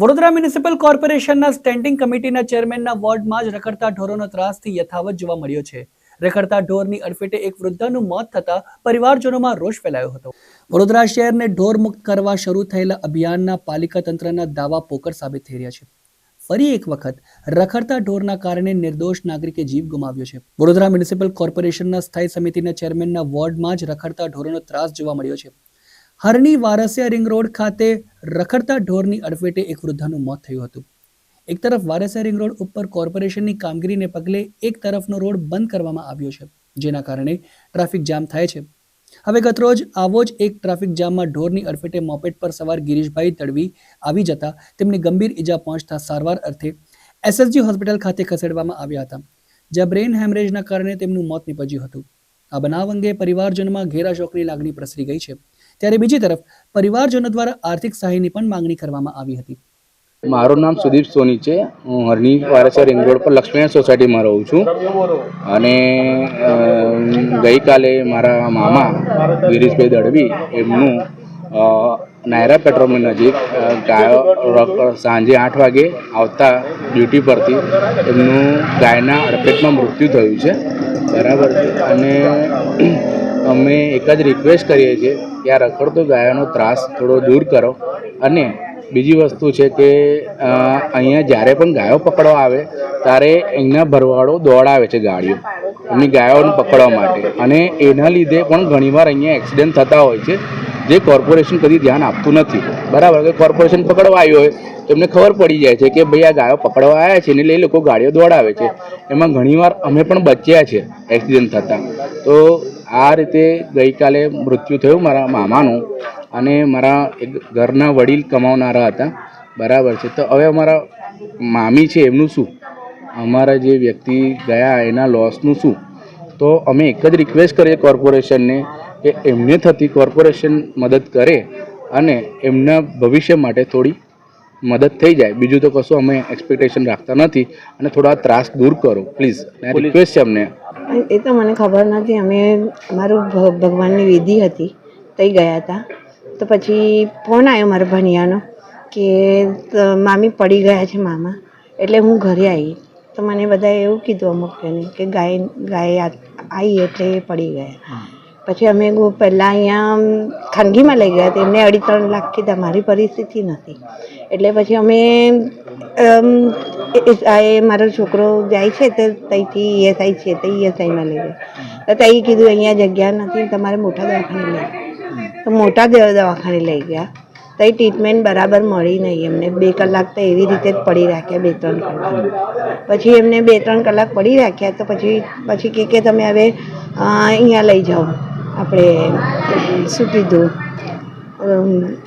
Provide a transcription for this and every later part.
Vadodara municipal કોર્પોરેશનના standing કમિટીના ચેરમેનના વોર્ડમાં જ રખડતા ઢોરોનો ત્રાસથી યથાવત જોવા મળ્યો છે. રખડતા ઢોરની અડફેટે એક વૃદ્ધાનું મોત થતા પરિવારજનોમાં રોષ ફેલાયો હતો. વડોદરા શહેરને ઢોર મુક્ત કરવા શરૂ થયેલા અભિયાનના પાલિકા તંત્રના દાવા પોકર સાબિત થઈ રહ્યા છે. ફરી એક વખત રખડતા ઢોરના કારણે નિર્દોષ નાગરિકે જીવ ગુમાવ્યો છે. વડોદરા મ્યુનિસિપલ કોર્પોરેશનના સ્થાયી સમિતિના ચેરમેનના વોર્ડમાં જ રખડતા ઢોરોનો ત્રાસ જોવા મળ્યો છે. હરની વારસિયા રિંગ રોડ ખાતે રખડતા ઢોરની અડફેટે એક વૃદ્ધાનું મોત થયું હતું. એક તરફ વારસિયા રિંગ રોડ ઉપર કોર્પોરેશનની કામગીરીને પગલે એક તરફનો રોડ બંધ કરવામાં આવ્યો છે, જેના કારણે ટ્રાફિક જામ થાય છે. હવે ગતરોજ આવો જ એક ટ્રાફિક જામમાં ઢોરની અડફેટે મોપેટ પર સવાર ગિરીશભાઈ તડવી આવી જતા તેમને ગંભીર ઈજા પહોંચતા સારવાર અર્થે એસએસજી હોસ્પિટલ ખાતે ખસેડવામાં આવ્યા હતા, જ્યાં બ્રેઇન હેમરેજના કારણે તેમનું મોત નીપજ્યું હતું. આ બનાવ અંગે પરિવારજનોમાં ઘેરા શોકની લાગણી પ્રસરી ગઈ છે. ત્યારે બીજી તરફ પરિવારજનો દ્વારા આર્થિક સહાયની પણ માંગણી કરવામાં આવી હતી. મારું નામ સુદીપ સોની છે. હું હરની વારસા રિંગ રોડ પર લક્ષ્મીનારાયણ સોસાયટીમાં રહું છું. અને ગઈકાલે મારા મામા ગિરીશભાઈ દળવી એમનું નાયરા પેટ્રોલની નજીક ગાયો સાંજે આઠ વાગે આવતા ડ્યુટી પરથી એમનું ગાયના અડફેટમાં મૃત્યુ થયું છે. બરાબર અને અમે એક જ રિક્વેસ્ટ કરીએ છીએ કે આ રખડતો ગાયોનો ત્રાસ થોડો દૂર કરો અને બીજી વસ્તુ છે કે અહીંયા જ્યારે પણ ગાયો પકડવા આવે, ત્યારે એના ભરવાડો દોડાવે છે ગાડીઓ, એમની ગાયોને પકડવા માટે. અને એના લીધે પણ ઘણીવાર અહીંયા એક્સિડન્ટ થતા હોય છે, જે કોર્પોરેશન કદી ધ્યાન આપતું નથી. બરાબર કે કોર્પોરેશન પકડવા આવ્યું હોય, તો એમને ખબર પડી જાય છે કે ભાઈ આ ગાયો પકડવા આવ્યા છે ને એટલે એ લોકો ગાડીઓ દોડાવે છે. એમાં ઘણીવાર અમે પણ બચ્યા છે એક્સિડન્ટ થતાં. તો આ રીતે ગઈકાલે મૃત્યુ થયું મારા મામાનું અને મારા એક ઘરના વડીલ કમાવનારા હતા. બરાબર છે. તો હવે અમારા મામી છે એમનું શું? અમારા જે વ્યક્તિ ગયા એના લોસનું શું? તો અમે એક જ રિક્વેસ્ટ કરીએ કોર્પોરેશનને કે એમને થતી કોર્પોરેશન મદદ કરે અને એમના ભવિષ્ય માટે થોડી મદદ થઈ જાય. બીજું તો કશું અમે એક્સપેક્ટેશન રાખતા નથી અને થોડા ત્રાસ દૂર કરો. પ્લીઝ રિક્વેસ્ટ છે અમને. એ તો મને ખબર નથી, અમે અમારું ભગવાનની વિધિ હતી, તઈ ગયા હતા. તો પછી ફોન આવ્યો મારા ભણિયાનો કે મામી પડી ગયા છે મામા, એટલે હું ઘરે આવી તો મને બધાએ એવું કીધું અમુક જણે કે ગાય ગાય આવી એટલે એ પડી ગયા. પછી અમે પહેલાં અહીંયા ખાનગીમાં લઈ ગયા તેમને અઢી ત્રણ લાખ કીધા મારી પરિસ્થિતિ નથી. એટલે પછી અમે એ- મારો છોકરો જાય છે તો ત્યાંથી ઈએસઆઈ છે તો ઈએસઆઈમાં લઈ ગયા. તો ત્યાં કીધું, અહીંયા જગ્યા નથી, તમારે મોટા દવાખાને લઈ તો મોટા દવાખાને લઈ ગયા. તો ટ્રીટમેન્ટ બરાબર મળી નહીં. એમને બે કલાક તો એવી રીતે જ પડી રાખ્યા, બે ત્રણ કલાક. પછી એમને બે ત્રણ કલાક પડી રાખ્યા, તો પછી પછી કે કે તમે હવે અહીંયા લઈ જાઓ. આપણે શું કીધું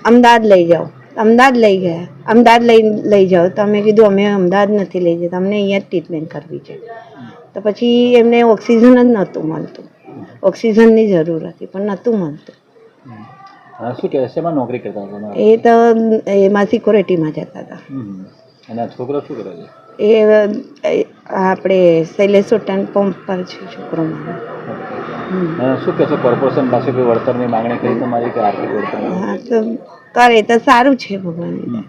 અમદાવાદ લઈ જાઓ. અમદાવાદ લઈ ગયા. અમદાવાદ લઈ લઈ જાઓ. તો અમે કીધું અમે અમદાવાદ નથી લઈ જતા. અમને અહીંયા જ ટ્રીટમેન્ટ કરવી છે. તો પછી એમને ઓક્સિજન જ નહોતું મળતું. ઓક્સિજનની જરૂર હતી પણ નહોતું મળતું. શું કહેવાય? શેમાં નોકરી કરતા હતા? એ તો એમાં સિક્યોરિટીમાં જતા હતા. અને છોકરો શું કરે છે? એ આપણે શૈલેષ હોટલ પંપ પર છે છોકરો મારો. શું કહેશો? કોર્પોરેશન પાસે કોઈ વળતરની માંગણી કરી તમારી કે આર્થિક વળતર? કરે તો સારું છે ભગવાનની.